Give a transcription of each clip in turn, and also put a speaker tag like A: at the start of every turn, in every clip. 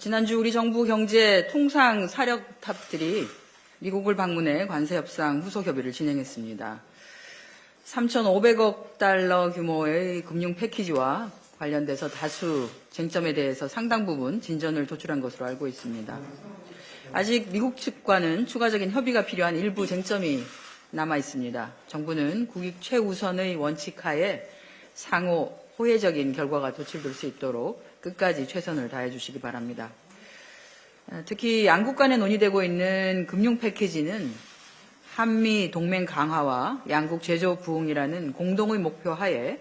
A: 지난주 우리 정부 경제 통상 사령탑들이 미국을 방문해 관세 협상 후속 협의를 진행했습니다. 3,500억 달러 규모의 금융 패키지와 관련돼서 다수 쟁점에 대해서 상당 부분 진전을 도출한 것으로 알고 있습니다. 아직 미국 측과는 추가적인 협의가 필요한 일부 쟁점이 남아 있습니다. 정부는 국익 최우선의 원칙 하에 상호 호혜적인 결과가 도출될 수 있도록 끝까지 최선을 다해 주시기 바랍니다. 어, 특히 양국 간에 논의되고 있는 금융 패키지는 한미 동맹 강화와 양국 제조 부흥이라는 공동의 목표 하에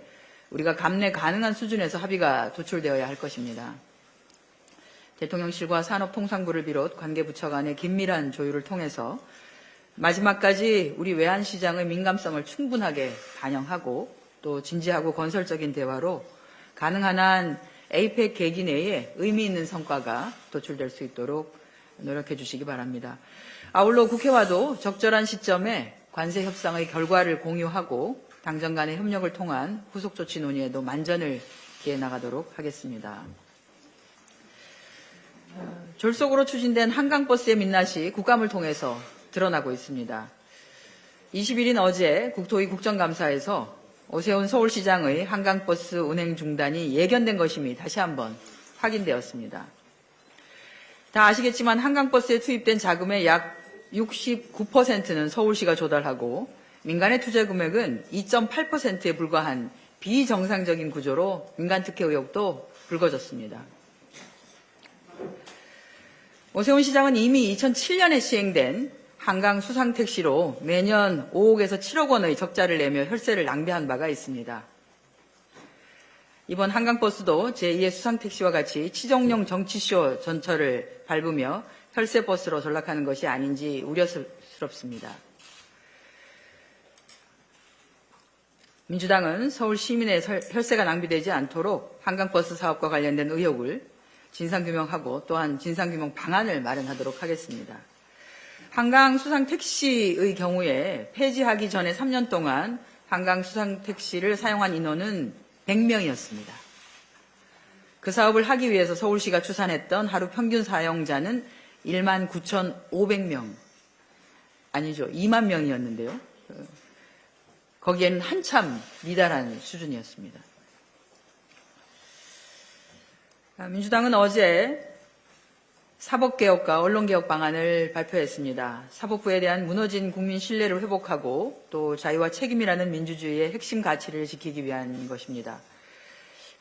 A: 우리가 감내 가능한 수준에서 합의가 도출되어야 할 것입니다. 대통령실과 산업통상부를 비롯 관계부처 간의 긴밀한 조율을 통해서 마지막까지 우리 외환시장의 민감성을 충분하게 반영하고 또 진지하고 건설적인 대화로 가능한 한 에이펙 계기 내에 의미 있는 성과가 도출될 수 있도록 노력해 주시기 바랍니다. 아울러 국회와도 적절한 시점에 관세 협상의 결과를 공유하고 당정 간의 협력을 통한 후속 조치 논의에도 만전을 기해 나가도록 하겠습니다. 졸속으로 추진된 한강버스의 민낯이 국감을 통해서 드러나고 있습니다. 20일인 어제 국토위 국정감사에서 오세훈 서울시장의 한강버스 운행 중단이 예견된 것임이 다시 한번 확인되었습니다. 다 아시겠지만 한강버스에 투입된 자금의 약 69%는 서울시가 조달하고 민간의 투자 금액은 2.8%에 불과한 비정상적인 구조로 민간 특혜 의혹도 불거졌습니다. 오세훈 시장은 이미 2007년에 시행된 한강 수상 택시로 매년 5억에서 7억 원의 적자를 내며 혈세를 낭비한 바가 있습니다. 이번 한강버스도 제2의 수상 택시와 같이 치정용 정치쇼 전철을 밟으며 혈세 버스로 전락하는 것이 아닌지 우려스럽습니다. 민주당은 서울 시민의 혈세가 낭비되지 않도록 한강버스 사업과 관련된 의혹을 진상규명하고 또한 진상규명 방안을 마련하도록 하겠습니다. 한강 수상 택시의 경우에 폐지하기 전에 3년 동안 한강 수상 택시를 사용한 인원은 100명이었습니다. 그 사업을 하기 위해서 서울시가 추산했던 하루 평균 사용자는 1만 9,500명 아니죠. 2만 명이었는데요. 거기에는 한참 미달한 수준이었습니다. 아, 민주당은 어제 사법개혁과 언론개혁 방안을 발표했습니다. 사법부에 대한 무너진 국민 신뢰를 회복하고 또 자유와 책임이라는 민주주의의 핵심 가치를 지키기 위한 것입니다.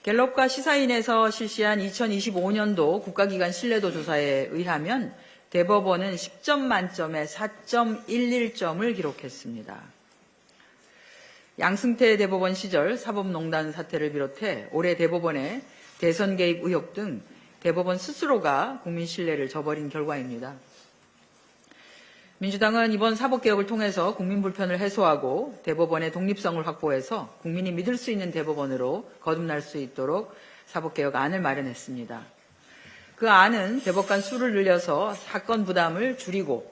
A: 갤럽과 시사인에서 실시한 2025년도 국가기관 신뢰도 조사에 의하면 대법원은 10점 만점에 4.11점을 기록했습니다. 양승태 대법원 시절 사법농단 사태를 비롯해 올해 대법원의 대선 개입 의혹 등 대법원 스스로가 국민 신뢰를 저버린 결과입니다. 민주당은 이번 사법개혁을 통해서 국민 불편을 해소하고 대법원의 독립성을 확보해서 국민이 믿을 수 있는 대법원으로 거듭날 수 있도록 사법개혁 안을 마련했습니다. 그 안은 대법관 수를 늘려서 사건 부담을 줄이고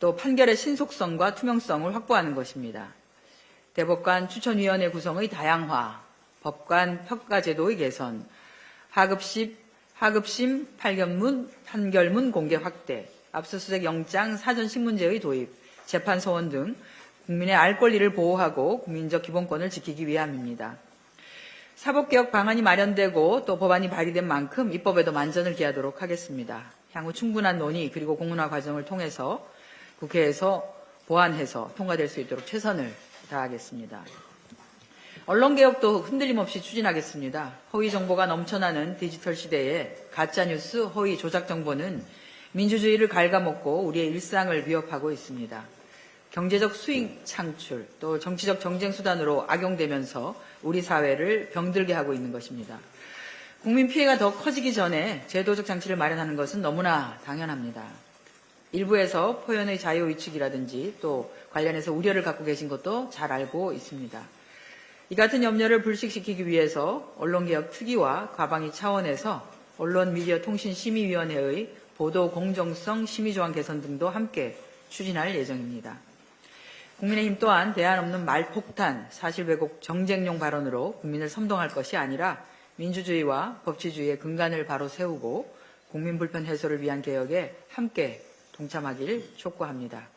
A: 또 판결의 신속성과 투명성을 확보하는 것입니다. 대법관 추천위원회 구성의 다양화, 법관 평가제도의 개선, 하급심, 하급심 판결문, 판결문 공개 확대, 압수수색 영장 사전 신문제의 도입, 재판 소원 등 국민의 알 권리를 보호하고 국민적 기본권을 지키기 위함입니다. 사법개혁 방안이 마련되고 또 법안이 발의된 만큼 입법에도 만전을 기하도록 하겠습니다. 향후 충분한 논의 그리고 공론화 과정을 통해서 국회에서 보완해서 통과될 수 있도록 최선을 다하겠습니다. 언론개혁도 흔들림 없이 추진하겠습니다. 허위 정보가 넘쳐나는 디지털 시대에 가짜뉴스, 허위 조작 정보는 민주주의를 갉아먹고 우리의 일상을 위협하고 있습니다. 경제적 수익 창출, 또 정치적 정쟁 수단으로 악용되면서 우리 사회를 병들게 하고 있는 것입니다. 국민 피해가 더 커지기 전에 제도적 장치를 마련하는 것은 너무나 당연합니다. 일부에서 표현의 자유 위축이라든지 또 관련해서 우려를 갖고 계신 것도 잘 알고 있습니다. 이 같은 염려를 불식시키기 위해서 언론개혁 특위와 과방위 차원에서 언론미디어통신심의위원회의 보도 공정성 심의조항 개선 등도 함께 추진할 예정입니다. 국민의힘 또한 대안 없는 말폭탄, 사실 왜곡 정쟁용 발언으로 국민을 선동할 것이 아니라 민주주의와 법치주의의 근간을 바로 세우고 국민 불편 해소를 위한 개혁에 함께 동참하길 촉구합니다.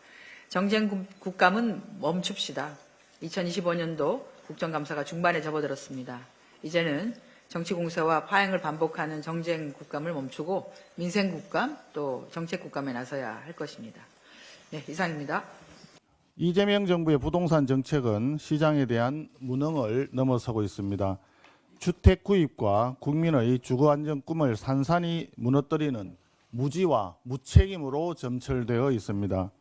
A: 정쟁 국- 국감은 멈춥시다. 2025년도 국정감사가 중반에 접어들었습니다. 이제는 정치공세와 파행을 반복하는 정쟁 국감을 멈추고 민생 국감 또 정책 국감에 나서야 할 것입니다. 네, 이상입니다.
B: 이재명 정부의 부동산 정책은 시장에 대한 무능을 넘어서고 있습니다. 주택 구입과 국민의 주거 안정 꿈을 산산이 무너뜨리는 무지와 무책임으로 점철되어 있습니다.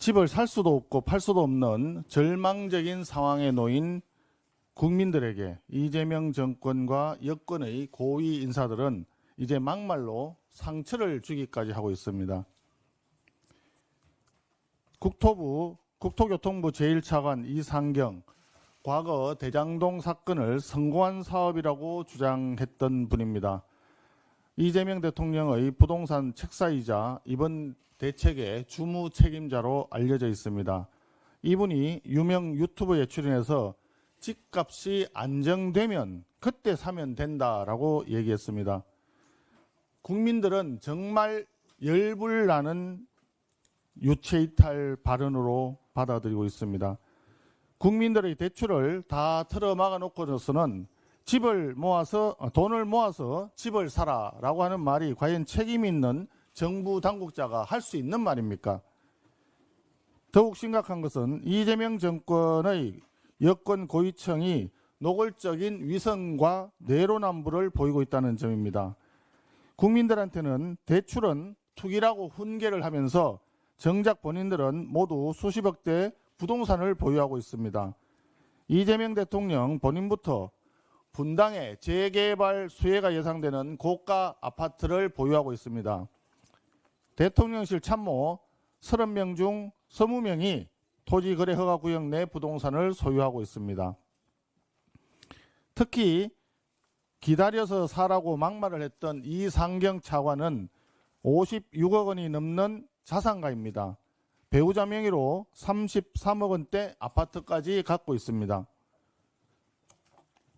B: 집을 살 수도 없고 팔 수도 없는 절망적인 상황에 놓인 국민들에게 이재명 정권과 여권의 고위 인사들은 이제 막말로 상처를 주기까지 하고 있습니다. 국토부 국토교통부 제1차관 이상경 과거 대장동 사건을 성공한 사업이라고 주장했던 분입니다. 이재명 대통령의 부동산 책사이자 이번 대책의 주무 책임자로 알려져 있습니다. 이분이 유명 유튜브에 출연해서 집값이 안정되면 그때 사면 된다라고 얘기했습니다. 국민들은 정말 열불 나는 유체이탈 발언으로 받아들이고 있습니다. 국민들의 대출을 다 틀어막아 놓고서는 집을 모아서 어, 돈을 모아서 집을 사라라고 하는 말이 과연 책임 있는 정부 당국자가 할 수 있는 말입니까? 더욱 심각한 것은 이재명 정권의 여권 고위층이 노골적인 위선과 내로남불을 보이고 있다는 점입니다. 국민들한테는 대출은 투기라고 훈계를 하면서 정작 본인들은 모두 수십억대 부동산을 보유하고 있습니다. 이재명 대통령 본인부터 분당에 재개발 수혜가 예상되는 고가 아파트를 보유하고 있습니다. 대통령실 참모 30명 중 20명이 토지 거래 허가 구역 내 부동산을 소유하고 있습니다. 특히 기다려서 사라고 막말을 했던 이상경 차관은 56억 원이 넘는 자산가입니다. 배우자 명의로 33억 원대 아파트까지 갖고 있습니다.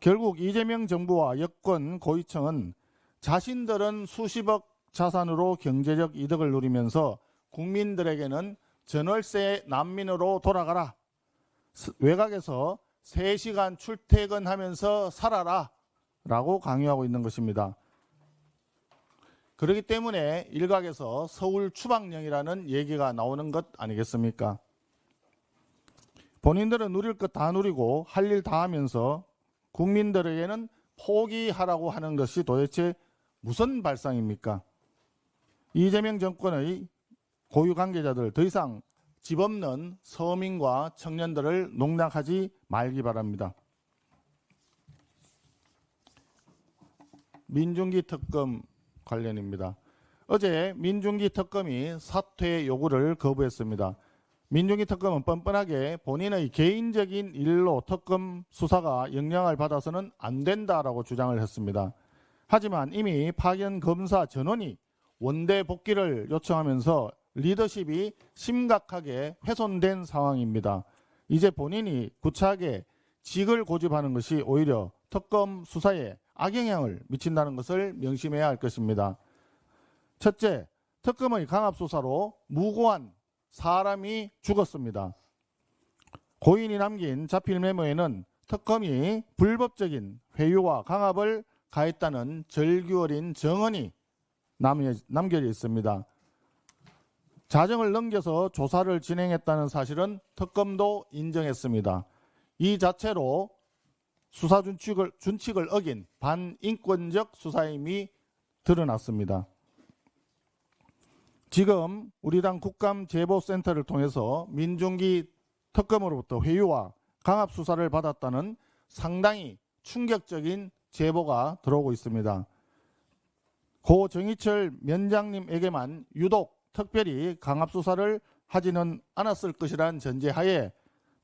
B: 결국 이재명 정부와 여권 고위층은 자신들은 수십억 자산으로 경제적 이득을 누리면서 국민들에게는 전월세 난민으로 돌아가라. 스- 외곽에서 3시간 출퇴근하면서 살아라. 라고 강요하고 있는 것입니다. 그렇기 때문에 일각에서 서울 추방령이라는 얘기가 나오는 것 아니겠습니까? 본인들은 누릴 것 다 누리고 할 일 다 하면서 국민들에게는 포기하라고 하는 것이 도대체 무슨 발상입니까? 이재명 정권의 고유 관계자들 더 이상 집 없는 서민과 청년들을 농락하지 말기 바랍니다. 민중기 특검 관련입니다. 어제 민중기 특검이 사퇴 요구를 거부했습니다. 민중기 특검은 뻔뻔하게 본인의 개인적인 일로 특검 수사가 영향을 받아서는 안 된다라고 주장을 했습니다. 하지만 이미 파견 검사 전원이 원대 복귀를 요청하면서 리더십이 심각하게 훼손된 상황입니다. 이제 본인이 구차하게 직을 고집하는 것이 오히려 특검 수사에 악영향을 미친다는 것을 명심해야 할 것입니다. 첫째, 특검의 강압 수사로 무고한 사람이 죽었습니다. 고인이 남긴 자필 메모에는 특검이 불법적인 회유와 강압을 가했다는 절규어린 정언이 남겨- 남겨져 있습니다. 자정을 넘겨서 조사를 진행했다는 사실은 특검도 인정했습니다. 이 자체로 수사 준칙을, 준칙을 어긴 반인권적 수사임이 드러났습니다. 지금 우리 당 국감제보센터를 통해서 민중기 특검으로부터 회유와 강압 수사를 받았다는 상당히 충격적인 제보가 들어오고 있습니다. 고 정희철 면장님에게만 유독 특별히 강압 수사를 하지는 않았을 것이란 전제하에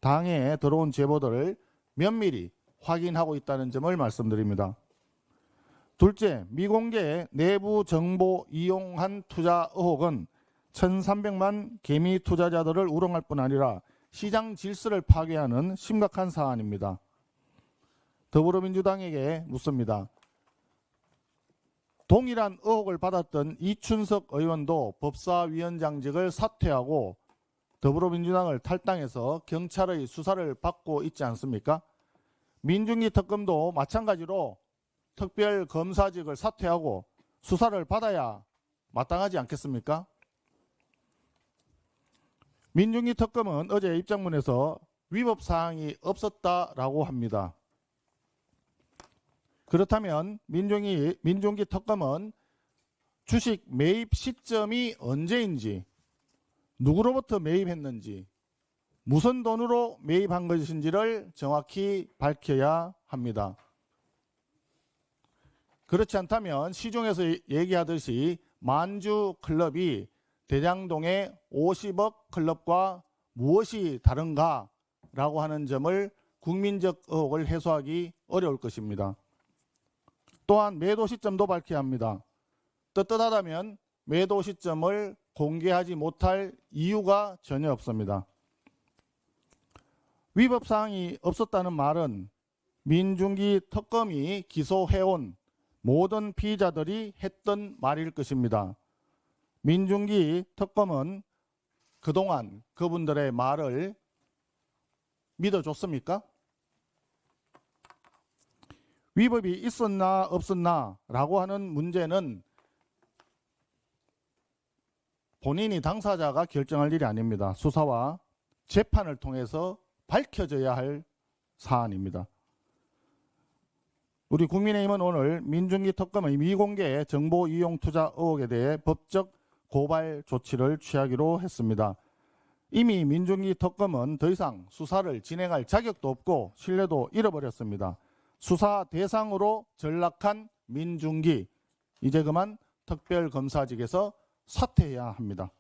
B: 당에 들어온 제보들을 면밀히 확인하고 있다는 점을 말씀드립니다. 둘째, 미공개 내부 정보 이용한 투자 의혹은 1,300만 개미 투자자들을 우롱할 뿐 아니라 시장 질서를 파괴하는 심각한 사안입니다. 더불어민주당에게 묻습니다. 동일한 의혹을 받았던 이춘석 의원도 법사위원장직을 사퇴하고 더불어민주당을 탈당해서 경찰의 수사를 받고 있지 않습니까? 민중기 특검도 마찬가지로 특별 검사직을 사퇴하고 수사를 받아야 마땅하지 않겠습니까? 민중기 특검은 어제 입장문에서 위법 사항이 없었다라고 합니다. 그렇다면 민중이 민중기 특검은 주식 매입 시점이 언제인지 누구로부터 매입했는지 무슨 돈으로 매입한 것인지를 정확히 밝혀야 합니다. 그렇지 않다면 시중에서 얘기하듯이 만주 클럽이 대장동의 50억 클럽과 무엇이 다른가라고 하는 점을 국민적 의혹을 해소하기 어려울 것입니다. 또한 매도 시점도 밝혀야 합니다. 떳떳하다면 매도 시점을 공개하지 못할 이유가 전혀 없습니다. 위법 사항이 없었다는 말은 민중기 특검이 기소해온 모든 피의자들이 했던 말일 것입니다. 민중기 특검은 그동안 그분들의 말을 믿어줬습니까? 위법이 있었나 없었나 라고 하는 문제는 본인이 당사자가 결정할 일이 아닙니다. 수사와 재판을 통해서 밝혀져야 할 사안입니다. 우리 국민의힘은 오늘 민중기 특검의 미공개 정보 이용 투자 의혹에 대해 법적 고발 조치를 취하기로 했습니다. 이미 민중기 특검은 더 이상 수사를 진행할 자격도 없고 신뢰도 잃어버렸습니다. 수사 대상으로 전락한 민중기 이제 그만 특별검사직에서 사퇴해야 합니다.